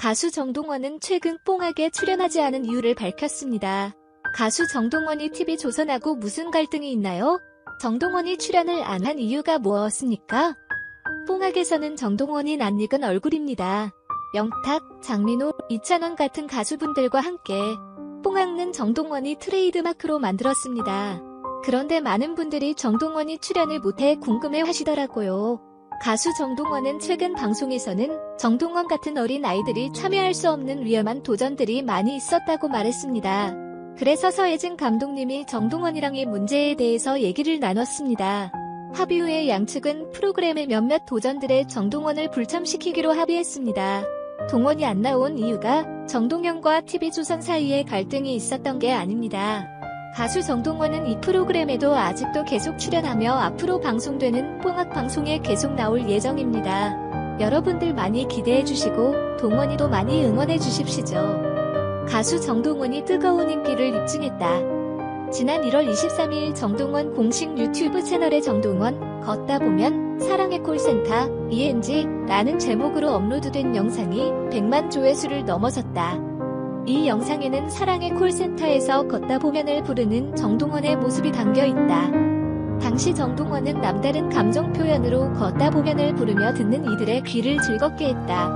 가수 정동원은 최근 뽕하게 출연하지 않은 이유를 밝혔습니다. 가수 정동원이 TV조선하고 무슨 갈등이 있나요? 정동원이 출연을 안 한 이유가 무엇입니까? 뽕학에서는 정동원이 낯익은 얼굴입니다. 영탁, 장민호, 이찬원 같은 가수분들과 함께 뽕학는 정동원이 트레이드마크로 만들었습니다. 그런데 많은 분들이 정동원이 출연을 못해 궁금해 하시더라고요. 가수 정동원은 최근 방송에서는 정동원 같은 어린 아이들이 참여할 수 없는 위험한 도전들이 많이 있었다고 말했습니다. 그래서 서예진 감독님이 정동원이랑의 문제에 대해서 얘기를 나눴습니다. 합의 후에 양측은 프로그램의 몇몇 도전들에 정동원을 불참시키기로 합의했습니다. 동원이 안 나온 이유가 정동영과 TV조선 사이에 갈등이 있었던 게 아닙니다. 가수 정동원은 이 프로그램에도 아직도 계속 출연하며 앞으로 방송되는 뽕학 방송에 계속 나올 예정입니다. 여러분들 많이 기대해 주시고 동원이도 많이 응원해 주십시오. 가수 정동원이 뜨거운 인기를 입증했다. 지난 1월 23일 정동원 공식 유튜브 채널에 정동원 걷다 보면 사랑의 콜센터 ENG라는 제목으로 업로드된 영상이 100만 조회수를 넘어섰다. 이 영상에는 사랑의 콜센터에서 걷다 보면을 부르는 정동원의 모습이 담겨 있다. 당시 정동원은 남다른 감정 표현으로 걷다 보면을 부르며 듣는 이들의 귀를 즐겁게 했다.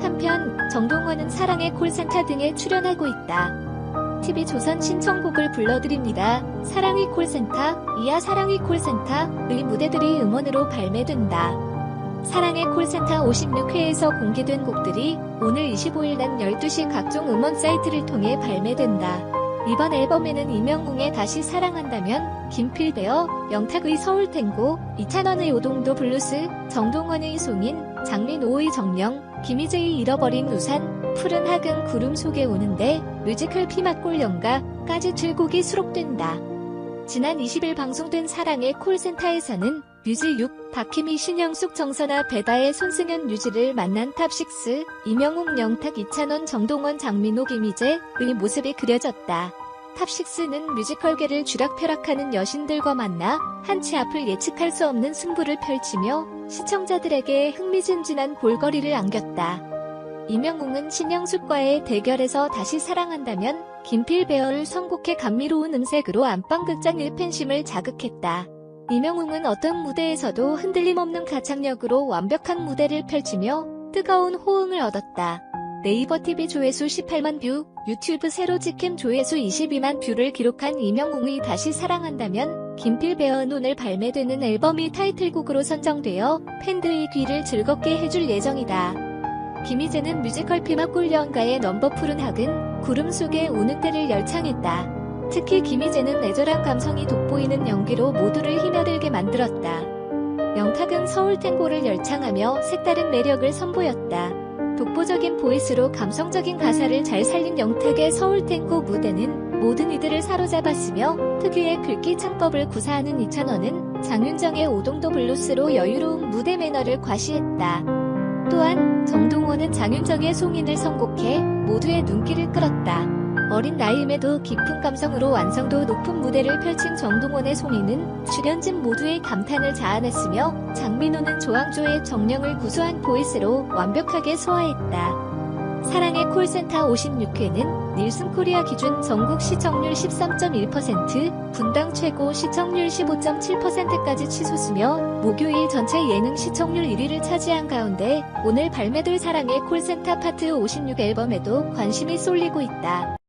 한편 정동원은 사랑의 콜센터 등에 출연하고 있다. TV조선 신청곡을 불러드립니다. 사랑의 콜센터, 이하 사랑의 콜센터 의 무대들이 음원으로 발매된다. 사랑의 콜센터 56회에서 공개된 곡들이 오늘 25일 낮 12시 각종 음원 사이트를 통해 발매된다. 이번 앨범에는 이명웅의 다시 사랑한다면, 김필배어, 영탁의 서울탱고, 이찬원의 오동도 블루스, 정동원의 송인, 장민오의 정령, 김희재의 잃어버린 우산, 푸른 하근 구름 속에 오는데, 뮤지컬 피맛골 연가까지 출곡이 수록된다. 지난 20일 방송된 사랑의 콜센터에서는 뮤즈 6, 박희미, 신영숙, 정선아, 배다의 손승연, 뮤즈를 만난 탑6, 이명웅, 영탁, 이찬원, 정동원, 장민호, 김희재 의 모습이 그려졌다. 탑6는 뮤지컬계를 쥐락펴락하는 여신들과 만나 한치 앞을 예측할 수 없는 승부를 펼치며 시청자들에게 흥미진진한 볼거리를 안겼다. 이명웅은 신영숙과의 대결에서 다시 사랑한다면 김필 배어를 선곡해 감미로운 음색으로 안방극장 1팬심을 자극했다. 이명웅은 어떤 무대에서도 흔들림 없는 가창력으로 완벽한 무대를 펼치며 뜨거운 호응을 얻었다. 네이버 TV 조회수 18만 뷰, 유튜브 새로 찍힌 조회수 22만 뷰를 기록한 이명웅의 다시 사랑한다면 김필 배어 오늘 발매되는 앨범이 타이틀곡으로 선정되어 팬들의 귀를 즐겁게 해줄 예정이다. 김희재는 뮤지컬 피마골 연가의 넘버 푸른 학은 구름 속에 우는 때를 열창했다. 특히 김희재는 애절한 감성이 돋보이는 연기로 모두를 힘여들게 만들었다. 영탁은 서울 탱고를 열창하며 색다른 매력을 선보였다. 독보적인 보이스로 감성적인 가사를 잘 살린 영탁의 서울 탱고 무대는 모든 이들을 사로잡았으며 특유의 글귀 창법을 구사하는 이찬원은 장윤정의 오동도 블루스로 여유로운 무대 매너를 과시했다. 또한 정동원은 장윤정의 송인을 선곡해 모두의 눈길을 끌었다. 어린 나이임에도 깊은 감성으로 완성도 높은 무대를 펼친 정동원의 송이는 출연진 모두의 감탄을 자아냈으며 장민호는 조항조의 정령을 구수한 보이스로 완벽하게 소화했다. 사랑의 콜센터 56회는 닐슨 코리아 기준 전국 시청률 13.1%, 분당 최고 시청률 15.7%까지 치솟으며 목요일 전체 예능 시청률 1위를 차지한 가운데 오늘 발매될 사랑의 콜센터 파트 56 앨범에도 관심이 쏠리고 있다.